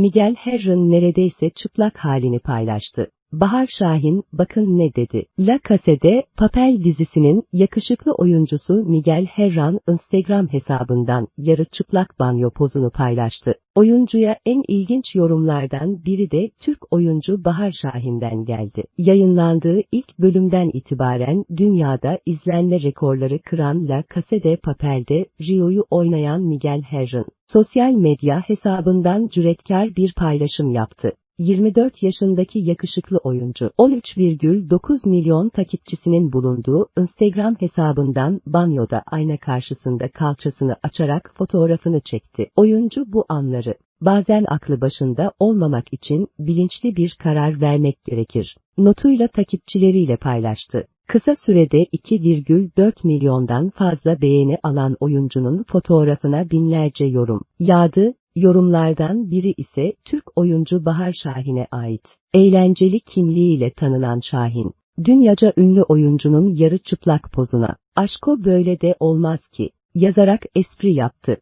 Miguel Herr'ın neredeyse çıplak halini paylaştı. Bahar Şahin, bakın ne dedi. La Casa de Papel dizisinin yakışıklı oyuncusu Miguel Herran Instagram hesabından yarı çıplak banyo pozunu paylaştı. Oyuncuya en ilginç yorumlardan biri de Türk oyuncu Bahar Şahin'den geldi. Yayınlandığı ilk bölümden itibaren dünyada izlenme rekorları kıran La Casa de Papel'de Rio'yu oynayan Miguel Herran, sosyal medya hesabından cüretkar bir paylaşım yaptı. 24 yaşındaki yakışıklı oyuncu 13,9 milyon takipçisinin bulunduğu Instagram hesabından banyoda ayna karşısında kalçasını açarak fotoğrafını çekti. Oyuncu bu anları bazen aklı başında olmamak için bilinçli bir karar vermek gerekir. Notuyla takipçileriyle paylaştı. Kısa sürede 2,4 milyondan fazla beğeni alan oyuncunun fotoğrafına binlerce yorum yağdı, Yorumlardan biri ise Türk oyuncu Bahar Şahin'e ait. Eğlenceli kimliğiyle tanınan Şahin, dünyaca ünlü oyuncunun yarı çıplak pozuna, aşko böyle de olmaz ki, yazarak espri yaptı.